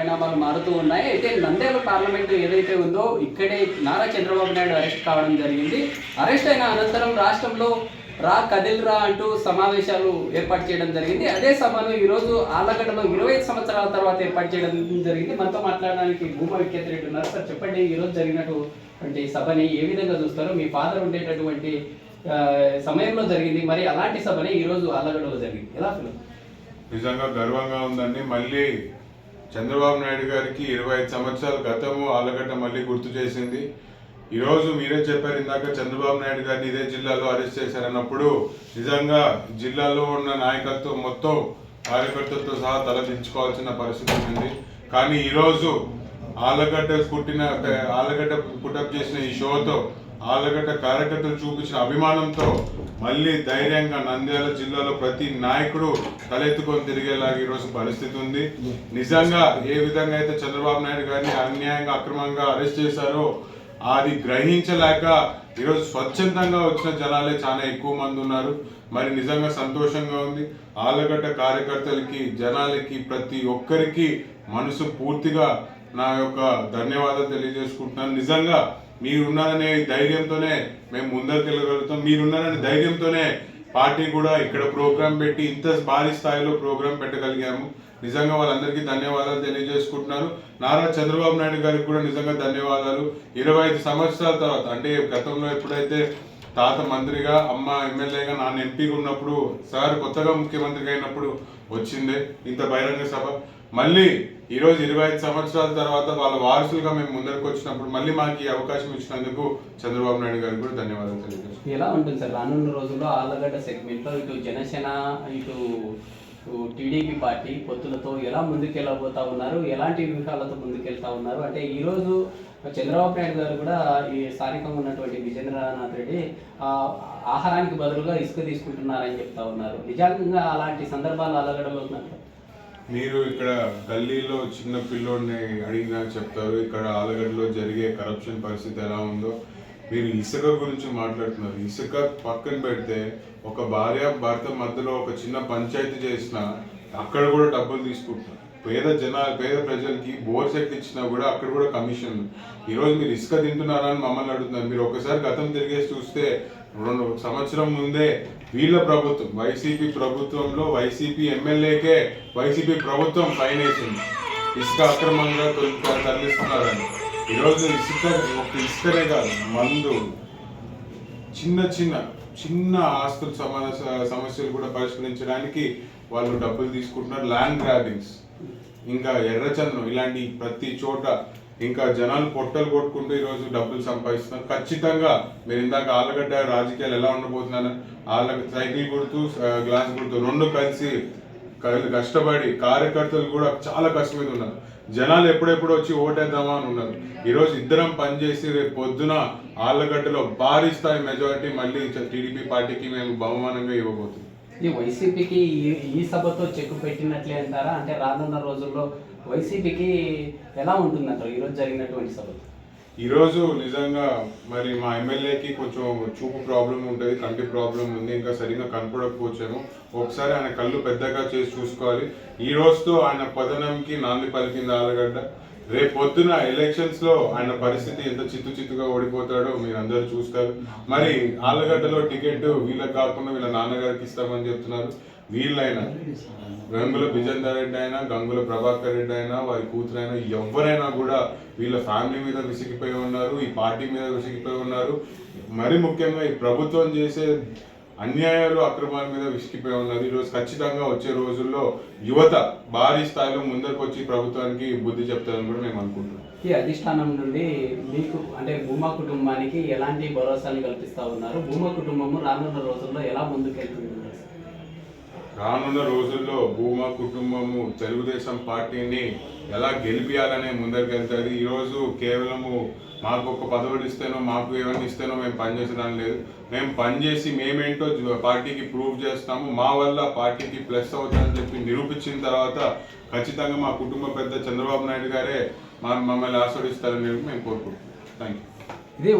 పరిణామాలు మారుతూ ఉన్నాయి. అయితే నంద్యాల పార్లమెంటు ఏదైతే ఉందో ఇక్కడే నారా చంద్రబాబు నాయుడు అరెస్ట్ కావడం జరిగింది. అరెస్ట్ అయిన అనంతరం రాష్ట్రంలో రా కదిల్రా అంటూ సమావేశాలు ఏర్పాటు చేయడం జరిగింది. అదే సభను ఈరోజు ఆలగడ్డలో ఇరవై ఐదు సంవత్సరాల తర్వాత ఏర్పాటు చేయడం జరిగింది. మనతో మాట్లాడడానికి భూమ విఖ్యాత రెడ్డి ఉన్నారు. సార్ చెప్పండి ఈరోజు జరిగినటువంటి సభని ఏ విధంగా చూస్తారో? మీ ఫాదర్ ఉండేటటువంటి సమయంలో జరిగింది. మరి అలాంటి సభని ఈరోజు ఆలగడ్డలో జరిగింది. ఎలా ఫీల్ నిజంగా గర్వంగా ఉందండి. మళ్ళీ చంద్రబాబు నాయుడు గారికి ఇరవై ఐదు సంవత్సరాల గతము ఆలగడ్డ మళ్ళీ గుర్తు చేసింది. ఈరోజు మీరే చెప్పారు ఇందాక చంద్రబాబు నాయుడు గారిని ఇదే జిల్లాలో అరెస్ట్ చేశారన్నప్పుడు నిజంగా జిల్లాలో ఉన్న నాయకత్వం మొత్తం కార్యకర్తలతో సహా తలదించుకోవాల్సిన పరిస్థితి ఉంది. కానీ ఈరోజు ఆలగడ్డ పుట్టిన ఆలగడ్డ పుట్టప్ చేసిన ఈ షోతో ఆలగడ్డ కార్యకర్తలు చూపించిన అభిమానంతో మళ్ళీ ధైర్యంగా నంద్యాల జిల్లాలో ప్రతి నాయకుడు తలెత్తుకొని తిరిగేలాగా ఈరోజు పరిస్థితి ఉంది. నిజంగా ఏ విధంగా అయితే చంద్రబాబు నాయుడు గారిని అన్యాయంగా అక్రమంగా అరెస్ట్ చేశారో అది గ్రహించలేక ఈరోజు స్వచ్ఛందంగా వచ్చిన జనాలే చాలా ఎక్కువ మంది ఉన్నారు. మరి నిజంగా సంతోషంగా ఉంది. ఆలగడ్డ కార్యకర్తలకి జనాలకి ప్రతి ఒక్కరికి మనసు పూర్తిగా నా యొక్క ధన్యవాదాలు తెలియజేసుకుంటున్నాను. నిజంగా మీరున్నారనే ధైర్యంతోనే మేము ముందరికి వెళ్ళగలుగుతాం. మీరున్నారనే ధైర్యంతోనే పార్టీ కూడా ఇక్కడ ప్రోగ్రాం పెట్టి ఇంత భారీ స్థాయిలో ప్రోగ్రాం పెట్టగలిగాము. నిజంగా వాళ్ళందరికీ ధన్యవాదాలు తెలియజేసుకుంటున్నాను. నారా చంద్రబాబు నాయుడు గారికి కూడా నిజంగా ధన్యవాదాలు. ఇరవై ఐదు సంవత్సరాల తర్వాత అంటే గతంలో ఎప్పుడైతే తాత మంత్రిగా అమ్మ ఎమ్మెల్యేగా నాన్న ఎంపీగా ఉన్నప్పుడు సార్ కొత్తగా ముఖ్యమంత్రిగా అయినప్పుడు వచ్చిందే ఇంత బహిరంగ సభ. మళ్ళీ ఈరోజు ఇరవై ఐదు సంవత్సరాల తర్వాత వాళ్ళ వారసులుగా మేము ముందరికి వచ్చినప్పుడు మళ్ళీ మాకు ఈ అవకాశం ఇచ్చినందుకు చంద్రబాబు నాయుడు గారికి కూడా ధన్యవాదాలు తెలియజేస్తాను ఎలా ఉంటుంది సార్? రానున్న రోజుల్లో ఆళ్ళగడ్డ సెగ్మెంట్లో ఇటు జనసేన ఇటు టీడీపీ పార్టీ పొత్తులతో ఎలా ముందుకెళ్ళబోతా ఉన్నారు? ఎలాంటి వ్యూహాలతో ముందుకెళ్తా ఉన్నారు? అంటే ఈరోజు చంద్రబాబు నాయుడు గారు కూడా ఈ స్థానికంగా ఉన్నటువంటి విజేంద్రనాథ్ రెడ్డి ఆహారానికి బదులుగా ఇసుక తీసుకుంటున్నారని చెప్తా ఉన్నారు. నిజంగా అలాంటి సందర్భాలు అలగడబోతున్నారు మీరు ఇక్కడ గల్లీలో చిన్న పిల్లోడిని అడిగినా చెప్తారు. ఇక్కడ ఆలగడ్డలో జరిగే కరప్షన్ పరిస్థితి ఎలా ఉందో. మీరు ఇసుక గురించి మాట్లాడుతున్నారు. ఇసుక పక్కన పెడితే ఒక భార్య భర్త మధ్యలో ఒక చిన్న పంచాయతీ చేసిన అక్కడ కూడా డబ్బులు తీసుకుంటున్నారు. పేద జన పేద ప్రజలకి బోర్ సెట్ ఇచ్చినా కూడా అక్కడ కూడా కమిషన్ ఈరోజు మీరు ఇసుక తింటున్నారా అని మమ్మల్ని అడుగుతున్నారు. మీరు ఒకసారి గతం తిరిగేసి చూస్తే రెండు సంవత్సరం ముందే వీళ్ళ ప్రభుత్వం వైసీపీ ప్రభుత్వంలో వైసీపీ ఎమ్మెల్యేకే వైసీపీ ప్రభుత్వం ఫైన్ వేసింది. ఇసుక అక్రమంగా తొలి- తరలిస్తున్నారని. ఈరోజు ఇసుక ఒక ఇసుకనే కాదు మందు చిన్న చిన్న చిన్న ఆస్తుల సమాన సమస్యలు కూడా పరిష్కరించడానికి వాళ్ళు డబ్బులు తీసుకుంటున్నారు. ల్యాండ్ గ్రాబింగ్స్ ఇంకా ఎర్రచంద్రం ఇలాంటి ప్రతి చోట ఇంకా జనాలు పొట్టలు కొట్టుకుంటూ ఈరోజు డబ్బులు సంపాదిస్తున్నారు. ఖచ్చితంగా మీరు ఇందాక ఆలగడ్డ రాజకీయాలు ఎలా ఉండబోతున్నారు ఆళ్ళ సైకిల్ గుర్తు గ్లాస్ గుర్తు రెండు కలిసి కష్టపడి కార్యకర్తలు కూడా చాలా కష్టం ఉన్నారు జనాలు ఎప్పుడెప్పుడు వచ్చి ఓటేద్దామా అని ఉన్నారు. ఈరోజు ఇద్దరం పనిచేసి రేపు పొద్దున ఆళ్ళగడ్డలో భారీ స్థాయి మెజారిటీ మళ్ళీ టీడీపీ పార్టీకి మేము బహుమానంగా ఇవ్వబోతున్నాం. ఈ వైసీపీకి ఈ- ఈ సభతో చెక్కు పెట్టినట్లే అంటారా? అంటే రానున్న రోజుల్లో వైసీపీకి ఎలా ఉంటుందంటారు? ఈరోజు జరిగినటువంటి సభతో ఈరోజు నిజంగా మరి మా ఎమ్మెల్యేకి కొంచెం చూపు ప్రాబ్లం ఉంటుంది కంటి ప్రాబ్లం ఉంది ఇంకా సరిగ్గా కనపడకపోవచ్చేమో. ఒకసారి ఆయన కళ్ళు పెద్దగా చేసి చూసుకోవాలి. ఈ రోజుతో ఆయన పతనంకి నాంది పలికింది ఆలగడ్డ. రేపు పొద్దున ఎలక్షన్స్లో ఆయన పరిస్థితి ఎంత చిత్తు చిత్తుగా ఓడిపోతాడో మీరు అందరూ చూస్తారు. మరి ఆలగడ్డలో టికెట్ వీళ్ళకి కాకుండా వీళ్ళ నాన్నగారికి ఇస్తామని చెప్తున్నారు. వీళ్ళైనా గంగుల విజేందర్ రెడ్డి అయినా గంగుల ప్రభాకర్ రెడ్డి అయినా వారి కూతురైనా ఎవరైనా కూడా వీళ్ళ ఫ్యామిలీ మీద విసిగిపోయి ఉన్నారు ఈ పార్టీ మీద విసిగిపోయి ఉన్నారు. మరి ముఖ్యంగా ఈ ప్రభుత్వం చేసే అన్యాయాలు అక్రమాల మీద విసిగిపోయి ఉన్నారు. ఈరోజు ఖచ్చితంగా వచ్చే రోజుల్లో యువత భారీ స్థాయిలో ముందరకు వచ్చి ప్రభుత్వానికి బుద్ధి చెప్తారని కూడా మేము అనుకుంటున్నాం. ఈ అధిష్టానం నుండి మీకు అంటే భూమా కుటుంబానికి ఎలాంటి భరోసాని కల్పిస్తా ఉన్నారు? భూమా కుటుంబము రానున్న రోజుల్లో ఎలా ముందుకెళ్తుంది? రానున్న రోజుల్లో భూమా కుటుంబము తెలుగుదేశం పార్టీని ఎలా గెలిపియాలనే ముందరికి వెళ్తుంది ఈరోజు కేవలము మాకు ఒక పదవులు ఇస్తేనో మాకు ఏమైనా ఇస్తేనో మేము పనిచేసడం లేదు. మేము పనిచేసి మేమేంటో పార్టీకి ప్రూవ్ చేస్తాము. మా వల్ల పార్టీకి ప్లస్ అవుతుందని చెప్పి నిరూపించిన తర్వాత ఖచ్చితంగా మా కుటుంబ పెద్ద చంద్రబాబు నాయుడు గారే మా మమ్మల్ని ఆస్వాదిస్తారని మేము కోరుకుంటున్నాం. థ్యాంక్ యూ ఇది